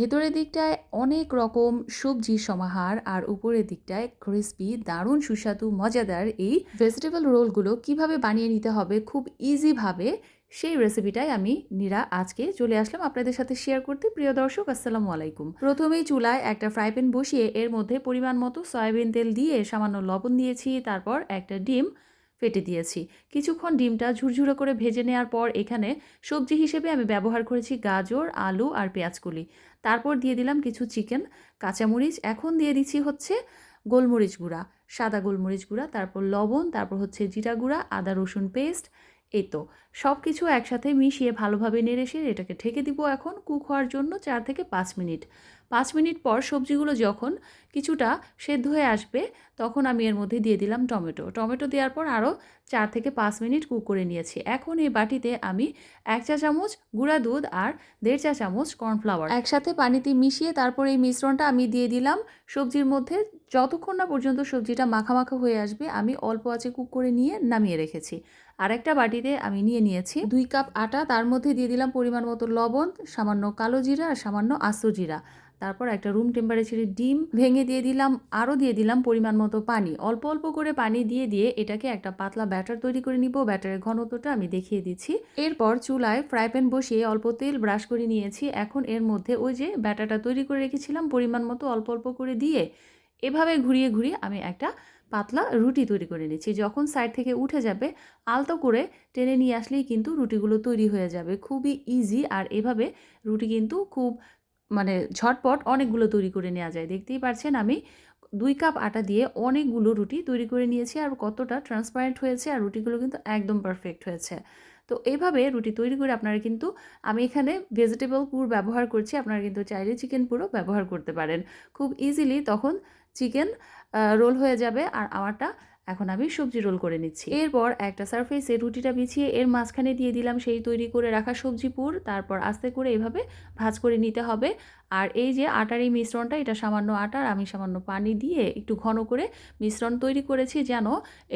ভেতরের দিকটায় অনেক রকম সবজির সমাহার আর উপরের দিকটায় ক্রিসপি দারুণ, সুস্বাদু, মজাদার এই ভেজিটেবল রোলগুলো কীভাবে বানিয়ে নিতে হবে খুব ইজিভাবে সেই রেসিপিটাই আমি, নীরা, আজকে চলে আসলাম আপনাদের সাথে শেয়ার করতে। প্রিয় দর্শক, আসসালামু আলাইকুম। প্রথমেই চুলায় একটা ফ্রাই প্যান বসিয়ে এর মধ্যে পরিমাণ মতো সয়াবিন তেল দিয়ে সামান্য লবণ দিয়েছি, তারপর একটা ডিম ফেটে দিয়েছি। কিছুক্ষণ ডিমটা ঝুরঝুরে করে ভেজে নেওয়ার পর এখানে সবজি হিসেবে আমি ব্যবহার করেছি গাজর, আলু আর পেঁয়াজকলি। তারপর দিয়ে দিলাম কিছু চিকেন, কাঁচামরিচ। এখন দিয়ে দিচ্ছি হচ্ছে গোলমরিচ গুঁড়া, সাদা গোলমরিচ গুঁড়া, তারপর লবণ, তারপর হচ্ছে জিরা গুঁড়া, আদা, রসুন পেস্ট, এই তো। সব কিছু একসাথে মিশিয়ে ভালোভাবে নেড়েসে এটাকে ঢেকে দিব এখন, কুক হওয়ার জন্য চার থেকে পাঁচ মিনিট। পাঁচ মিনিট পর সবজিগুলো যখন কিছুটা সেদ্ধ হয়ে আসবে, তখন আমি এর মধ্যে দিয়ে দিলাম টমেটো। টমেটো দেওয়ার পর আরও চার থেকে পাঁচ মিনিট কুক করে নিয়েছি। এখন এই বাটিতে আমি এক চা চামচ গুঁড়া দুধ আর দেড় চা চামচ কর্নফ্লাওয়ার একসাথে পানিতে মিশিয়ে তারপর এই মিশ্রণটা আমি দিয়ে দিলাম। সবজির মধ্যে যতক্ষণ না পর্যন্ত সবজিটা মাখা মাখা হয়ে আসবে, আমি অল্প আঁচে কুক করে নিয়ে নামিয়ে রেখেছি। আর একটা বাটিতে আমি নিয়ে নিয়েছি দুই কাপ আটা। তার মধ্যে দিয়ে দিলাম পরিমাণ মতো লবণ, সামান্য কালো জিরা আর সামান্য আস্ত জিরা। তারপর একটা রুম টেম্পারেচারের ডিম ভেঙে দিয়ে দিলাম, আরও দিয়ে দিলাম পরিমাণ মতো পানি। অল্প অল্প করে পানি দিয়ে দিয়ে এটাকে একটা পাতলা ব্যাটার তৈরি করে নিব। ব্যাটারের ঘনত্বটা আমি দেখিয়ে দিচ্ছি। এরপর চুলায় ফ্রাই প্যান বসিয়ে অল্প তেল ব্রাশ করে নিয়েছি। এখন এর মধ্যে ওই যে ব্যাটারটা তৈরি করে রেখেছিলাম, পরিমাণ মতো অল্প অল্প করে দিয়ে এভাবে ঘুরিয়ে ঘুরিয়ে আমি একটা পাতলা রুটি তৈরি করে নিচ্ছি। যখন সাইড থেকে উঠে যাবে, আলতো করে টেনে নিয়ে আসলেই কিন্তু রুটিগুলো তৈরি হয়ে যাবে। খুবই ইজি আর এভাবে রুটি কিন্তু খুব মানে ঝটপট অনেকগুলো তৈরি করে নেওয়া যায়। দেখতেই পাচ্ছেন আমি দুই কাপ আটা দিয়ে অনেকগুলো রুটি তৈরি করে নিয়েছি আর কতটা ট্রান্সপারেন্ট হয়েছে আর রুটিগুলো কিন্তু একদম পারফেক্ট হয়েছে। তো এইভাবে রুটি তৈরি করে আপনারা কিন্তু আমি এখানে ভেজিটেবল পুর ব্যবহার করছি, আপনারা কিন্তু চাইলে চিকেন পুরও ব্যবহার করতে পারেন। খুব ইজিলি তখন চিকেন রোল হয়ে যাবে আর আমারটা এখন আমি সবজি রোল করে নিচ্ছি। এরপর একটা সারফেসে রুটিটা বিছিয়ে এর মাঝখানে দিয়ে দিলাম সেই তৈরি করে রাখা সবজি পুর। তারপর আস্তে করে এভাবে ভাজ করে নিতে হবে। আর এই যে আটার এই মিশ্রণটা এটা সামান্য আটার আমি সামান্য পানি দিয়ে একটু ঘন করে মিশ্রণ তৈরি করেছি যেন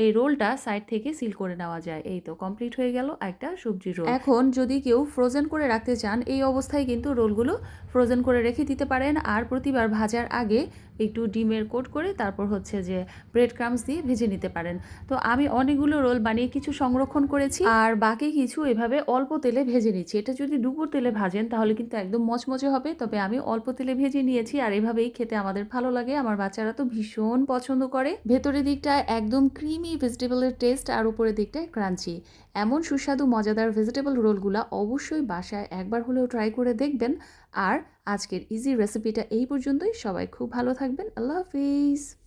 এই রোলটা সাইড থেকে সিল করে নেওয়া যায়। এই তো কমপ্লিট হয়ে গেল একটা সবজি রোল। এখন যদি কেউ ফ্রোজেন করে রাখতে চান এই অবস্থায় কিন্তু রোলগুলো ফ্রোজেন করে রেখে দিতে পারেন। আর প্রতিবার ভাজার আগে একটু ডিমের কোট করে তারপর হচ্ছে যে ব্রেড ক্রামস দিয়ে ভেজে নিতে পারেন। তো আমি অনেকগুলো রোল বানিয়ে কিছু সংরক্ষণ করেছি আর বাকি কিছু এভাবে অল্প তেলে ভেজে নিচ্ছি। এটা যদি দুপুর তেলে ভাজেন তাহলে কিন্তু একদম মচমচে হবে, তবে আমি অল্প তেলে ভেজে নিয়েছি আর এভাবেই খেতে আমাদের ভালো লাগে। আমার বাচ্চারা তো ভীষণ পছন্দ করে। ভেতরের দিকটায় একদম ক্রিমি ভেজিটেবলের টেস্ট আর উপরের দিকটায় ক্রাঞ্চি এমন সুস্বাদু, মজাদার ভেজিটেবল রোলগুলো অবশ্যই বাসায় একবার হলেও ট্রাই করে দেখবেন। আর আজকের ইজি রেসিপিটা এই পর্যন্তই। সবাই খুব ভালো থাকবেন। আল্লাহ হাফিজ।